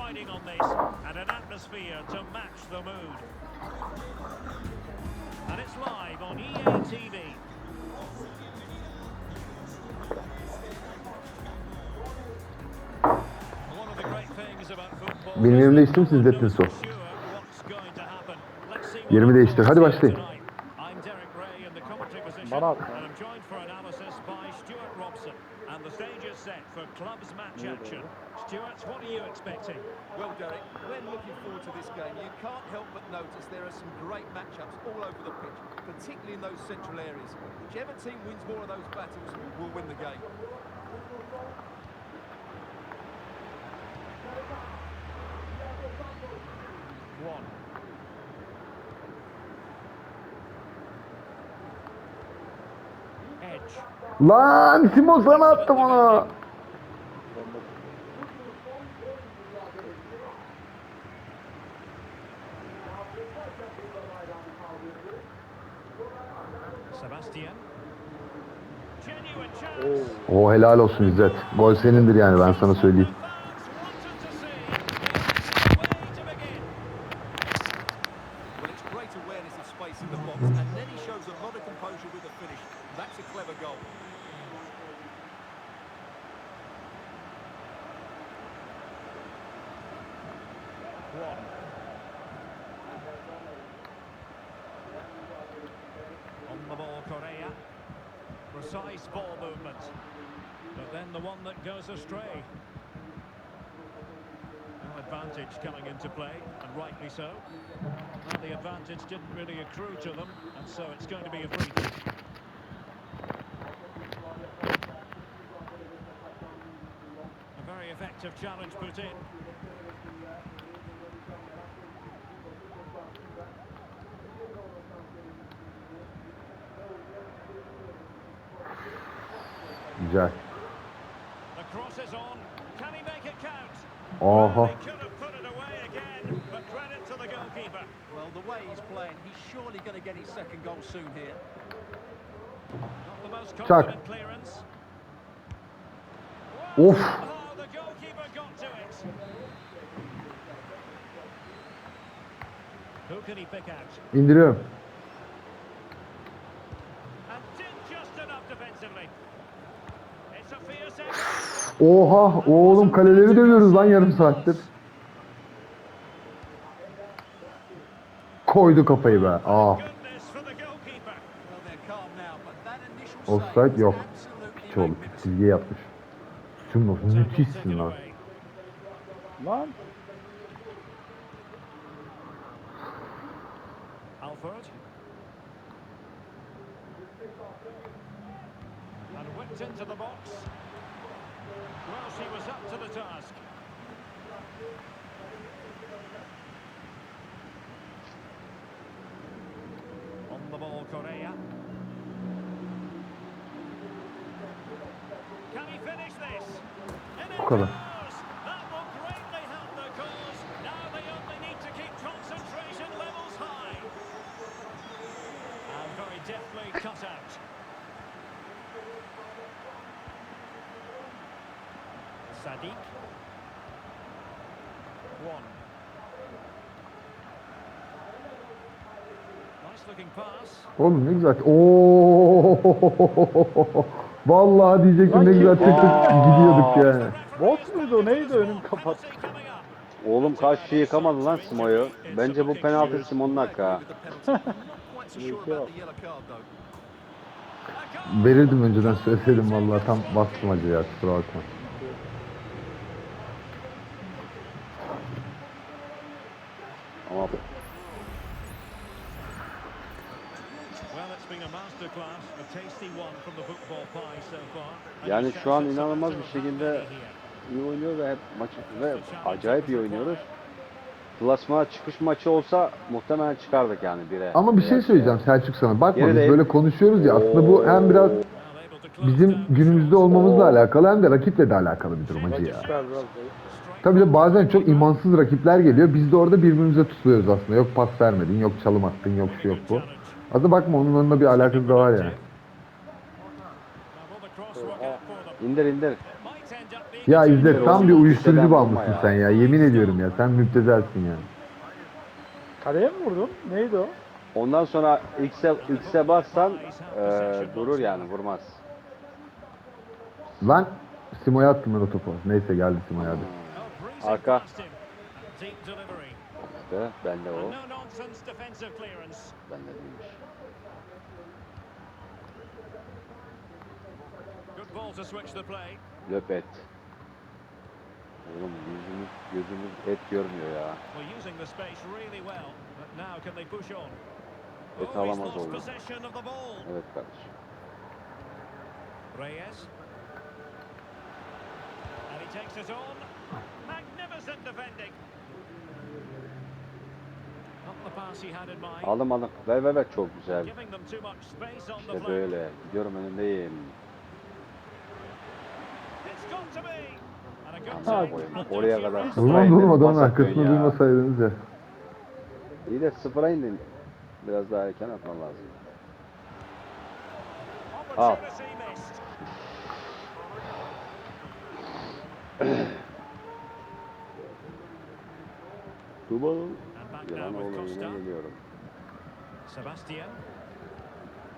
riding on this and an atmosphere to match the mood. And it's live on EA TV. One of the great things about football Benim is yerimde that içtim, siz no one de ettiniz knows o. for sure what's going to happen. Let's see what Yerimi değiştir. Hadi happens başlayın. tonight. I'm Derek Ray in the commentary position Bana at ya. and I'm joined for analysis by Stuart Robson. And the stage is set for clubs match action. Stuart, what are you expecting? Well, Derek, when looking forward to this game, you can't help but notice there are some great matchups all over the pitch, particularly in those central areas. Whichever team wins more of those battles will win the game. One. Edge. Lan Simon sana attım onu. Sebastian. O helal olsun İzzet. Gol senindir yani ben sana söyleyeyim. Precise ball movement. But then the one that goes astray. No advantage coming into play, and rightly so. And the advantage didn't really accrue to them, and so it's going to be a free kick. A very effective challenge put in. Can he pick out? İndiriyorum. Oha oğlum kaleleri dövüyoruz lan yarım saattir. Koydu kafayı be. Ah. İnitial save Offside yok. Hiç oğlum çizgiye yapmış. Şunu müthişsin lan. Lan Alford. And whipped into the box. Well, she was up to the task. On the ball, Correa. Can he finish this? Bu kadar. goes! That Sadiq. One. Nice looking pass. Oğlum ne güzel. Oo. Vallahi diyecektim ne güzel tık tık gidiyorduk ya. bot muydu o neydi önüm kapat. Oğlum karşı yıkamadı lan Simo'yu. Bence bu penaltı Simon'un hakkı ha. Verirdim önceden söyleseydim vallahi tam bastım acı ya kusura bakma. Ama Well, it's been a masterclass, a tasty one from the football pie so far. And Yani he's şu an inanılmaz bir şekilde iyi oynuyor ve hep maçı ve acayip iyi oynuyoruz. Klasmana çıkış maçı olsa muhtemelen çıkardık yani bire. Ama bir şey söyleyeceğim Selçuk sana. Bakma biz böyle konuşuyoruz ya aslında bu hem biraz bizim günümüzde olmamızla alakalı hem de rakiple de alakalı bir durum acı ya. Tabii de bazen çok imansız rakipler geliyor. Biz de orada birbirimize tutuyoruz aslında. Yok pas vermedin, yok çalım attın, yok şu yok bu. Aslında bakma onun onunla bir alakası da var yani. Now, will the cross work out for them? İndir indir. Ya İzzet tam bir uyuşturucu bağımlısın sen ya. Yemin ediyorum ya. Sen müptezelsin ya. Kaleye mi vurdun? Neydi o? Ondan sonra X'e X'e bassan eee, durur yani vurmaz. Lan Simo'ya attım ben o topu. Neyse geldi Simo'ya hadi. Arka. İşte bende o. Bende değilmiş. Good ball to switch the play. Löp et. Oğlum yüzümüz, gözümüz et görmüyor ya. Et alamaz oldu. Evet kardeşim. Reyes. And he takes it on. Magnificent defending. Aldım aldım. Ver ver ver çok güzel. İşte böyle. Gidiyorum önündeyim. It's got to be. And a good Amına take. koyayım. And Oraya kadar. Olmaz oğlum adamın arkasını duymasaydınız ya. İyi de sıfıra indin. Biraz daha erken atman lazım. Al. Duman. Yılan now with oğlu Costa. yine geliyorum. Sebastian.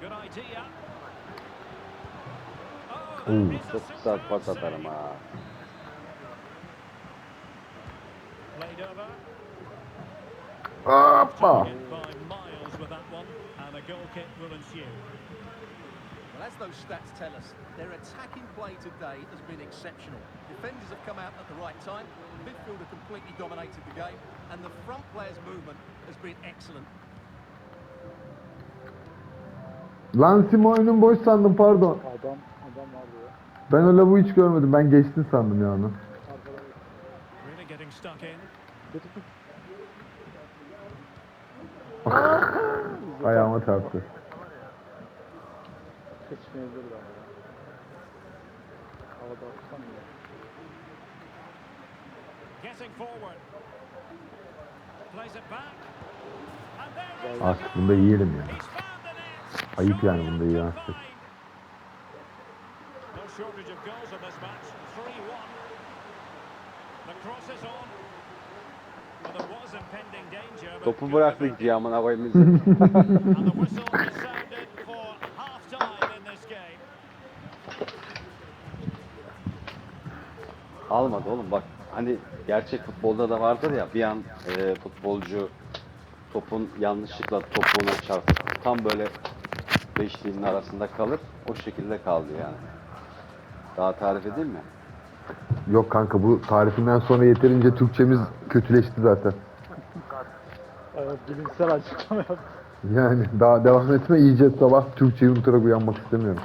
Good idea. Oh, Çok kısa pas atarım ha. Well, as those stats tell us, their attacking play today has been exceptional. Defenders have come out at the right time, midfielder completely dominated the game, and the front players' movement has been excellent. Lan Simo önüm boş sandım pardon. Adam, adam vardı ya. Ben o lavuğu hiç görmedim. Ben geçtin sandım ya onu. Tut. Ayağıma çarptı. Geçmeyebilirdi ama ya. Havada atsam ya. Getting forward. Plays it back. The Aslında yiyelim ya. Ayıp yani bunda artık. fine. No shortage of goals in this match. 3-1. The cross is on. Topu in this game. Almadı oğlum bak. Hani gerçek futbolda da vardır ya bir an e, futbolcu topun yanlışlıkla topuğuna çarpıp tam böyle beşliğinin arasında kalır. O şekilde kaldı yani. Daha tarif edeyim mi? Yok kanka bu tarifinden sonra yeterince Türkçemiz kötüleşti zaten. Evet, bilimsel açıklama yaptı. Yani daha devam etme iyice sabah Türkçeyi unutarak uyanmak istemiyorum.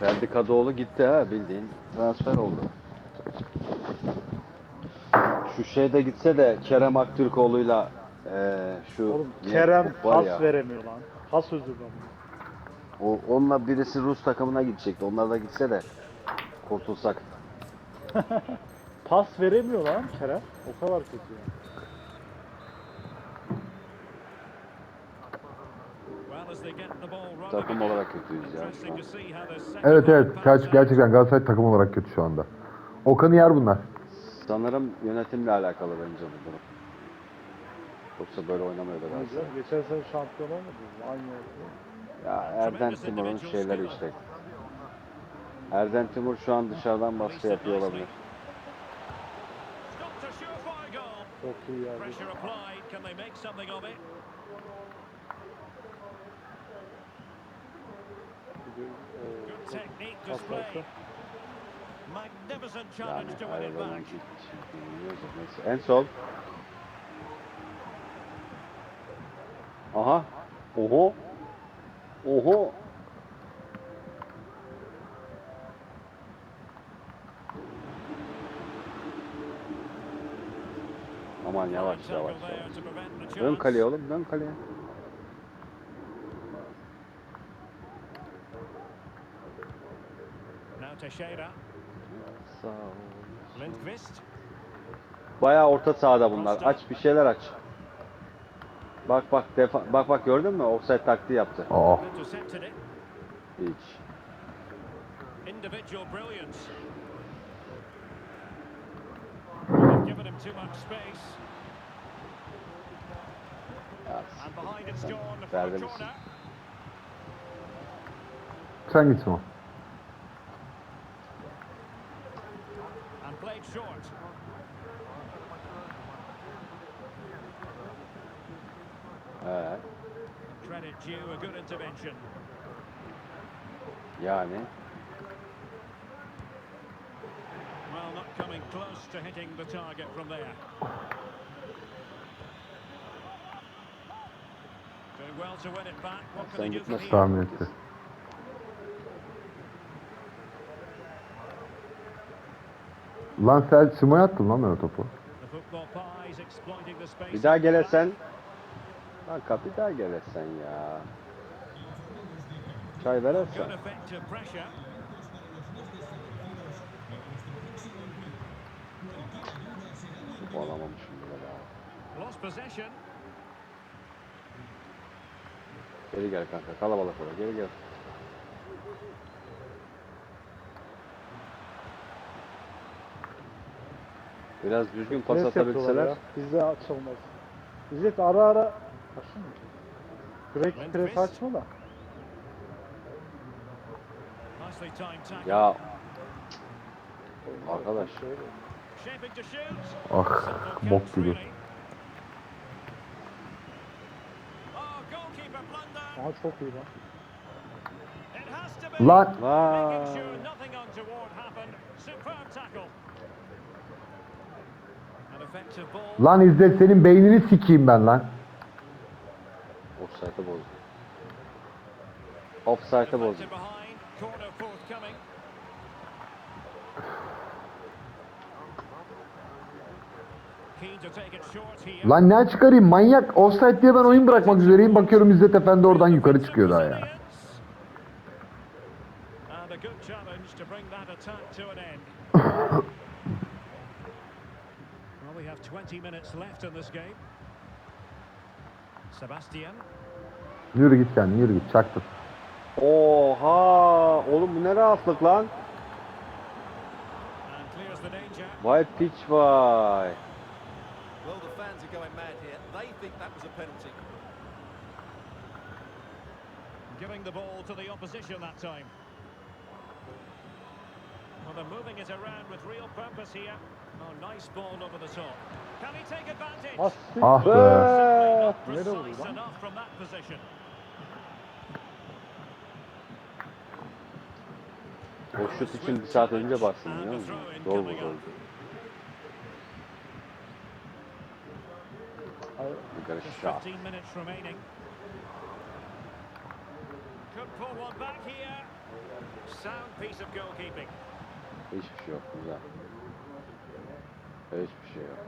Ferdi Kadıoğlu gitti ha bildiğin transfer oldu. Şu şeyde gitse de Kerem Aktürkoğlu'yla eee şu Oğlum Kerem var pas ya, veremiyor lan. Pas özür dilerim. O, onunla birisi Rus takımına gidecekti. Onlar da gitse de kurtulsak. Pas veremiyor lan Kerem. O kadar kötü ya. Well, as they get the ball running Takım olarak kötüyüz ya şu an. Evet evet gerçekten Galatasaray takım olarak kötü şu anda. Okan'ı yer bunlar. Sanırım yönetimle alakalı bence bu durum. Yoksa böyle oynamıyor Ne Galatasaray. Geçen sene şampiyon olmadı. mı? Aynı yerde. Ya Erden Timur'un şeyleri işte. Erden Timur şu an dışarıdan baskı yapıyor olabilir. Çok iyi yerde. Pressure applied. Can they make something of it? Gidiyor. Oo, Good technique display. Yani da neyse. En sol. Aha. Oho. Oho. Aman yavaş yavaş yavaş. Dön kaleye oğlum dön kaleye. Now Teixeira. Sağ ol. Lindqvist. Bayağı orta sahada bunlar. Aç bir şeyler aç. Bak bak defa bak bak gördün mü? Offside taktiği yaptı. Aa. Hiç. Individual brilliance. They've given him too much space. Ya, And behind it's gone for Verdi a misin? corner. Sen gitsin o. And played short. He, Credit due, a good intervention. yani. Well, not coming close to hitting the target from there. Doing well to win it back. What can Sen they do? Tahmin etti. Lan sen Simo'ya attın lan ben o topu. The football pies exploiting the space. Bir daha gelesen. Kanka bir daha gelesen ya. Çay Good verirsen. effective pressure. Bu alamamışım bile daha. Lost possession. Geri gel kanka. Kalabalık oraya. Geri gel. Biraz düzgün pas Pres atabilseler. ya. Bizde açılmaz. İzzet ara ara. Açın mı? Direkt pres açma da. Nicely timed tackle. Ya arkadaş. Şöyle. Shaping to shoot. Ah bok gibi. Aha çok iyi lan. Lan Vay. lan İzzet senin beynini sikeyim ben lan. Offside'ı bozdu. Offside'ı bozdu. Lan ne çıkarayım manyak. Offside diye ben oyun bırakmak üzereyim. Bakıyorum İzzet Efendi oradan yukarı çıkıyor daha ya. And a good challenge to bring that attack to an end. well, we have 20 minutes left in this game. Sebastian. Yürü git kendin yürü git çaktır. Oha! Oğlum bu ne rahatlık lan? And clears the danger. Vay piç vay. Well, the fans are going mad here. They think that was a penalty. Giving the ball to the opposition that time. Well, they're moving it around with real purpose here. Oh, nice ball over the top. Can he take advantage? As Ah be. Simply not Nerede vurdu precise lan? enough from that position. O şut için bir saat önce bastım biliyor musun? Zor vurdu. Yukarı Just şah. 15 minutes remaining. Could pull one back here. Sound piece of goalkeeping. Hiçbir şey yok güzel. Hiçbir şey yok.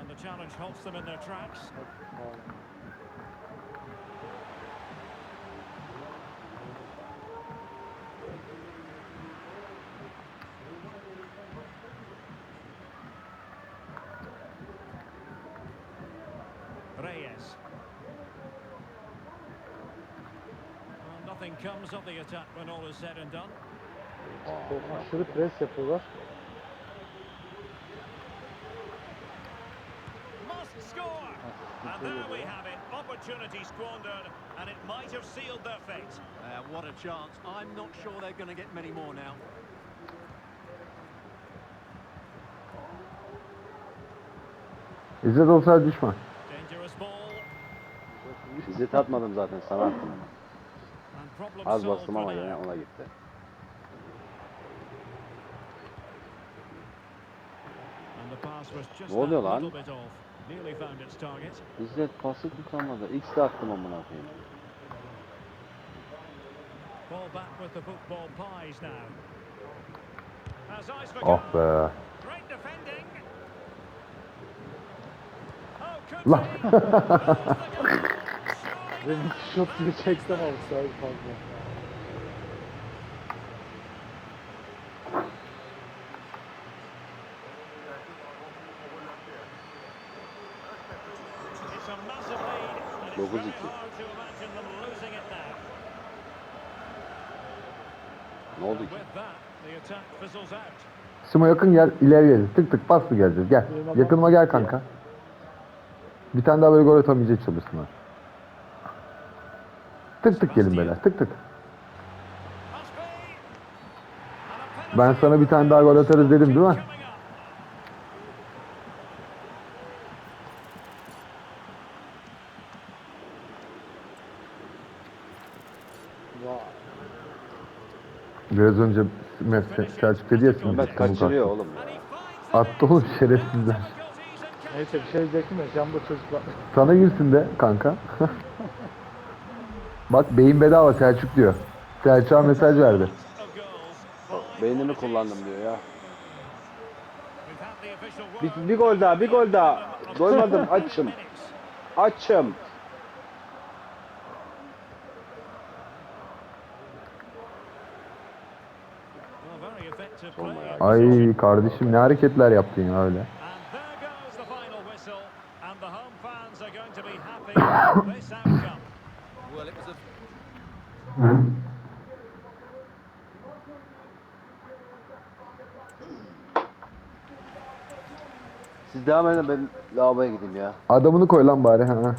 And the challenge halts them in their tracks. Çok aşırı pres yapıyorlar. Must score! And there we have it. Opportunity squandered, and it might have sealed their fate. Uh, what a chance. I'm not sure they're going to get many more now. İzzet olsaydı ball. İzzet atmadım zaten sana attım. Az bastım ama yine ona gitti. Ne oluyor lan? İzzet pası tutamadı. X de attım amına koyayım. Ah be. Oh, Lan. Benim şok gibi çeksem olsaydı fazla. Dokuz. Ne oldu ki? Simo yakın gel ileri gel. Tık tık paslı geleceğiz. Gel. Yakınıma gel kanka. Bir tane daha böyle gol atamayacak çalışsınlar. Tık tık gelin beyler. Tık tık. Ben sana bir tane daha gol atarız dedim değil mi? Biraz önce Selçuk dedi ya şimdi. Mehmet kaçırıyor oğlum Attı oğlum şerefsizler. Neyse bir şey diyecektim ya can bu çocuklar. Sana girsin de kanka. Bak beyin bedava Selçuk diyor. Selçuk'a mesaj verdi. Beynimi kullandım diyor ya. Bir, bir gol daha, bir gol daha. Doymadım, açım. Açım. Ay kardeşim ne hareketler yaptın ya öyle. And there goes the final whistle, and the home fans are going to be happy with this outcome. Well, it was a Ben lavaboya gideyim ya. Adamını koy lan bari. Ha.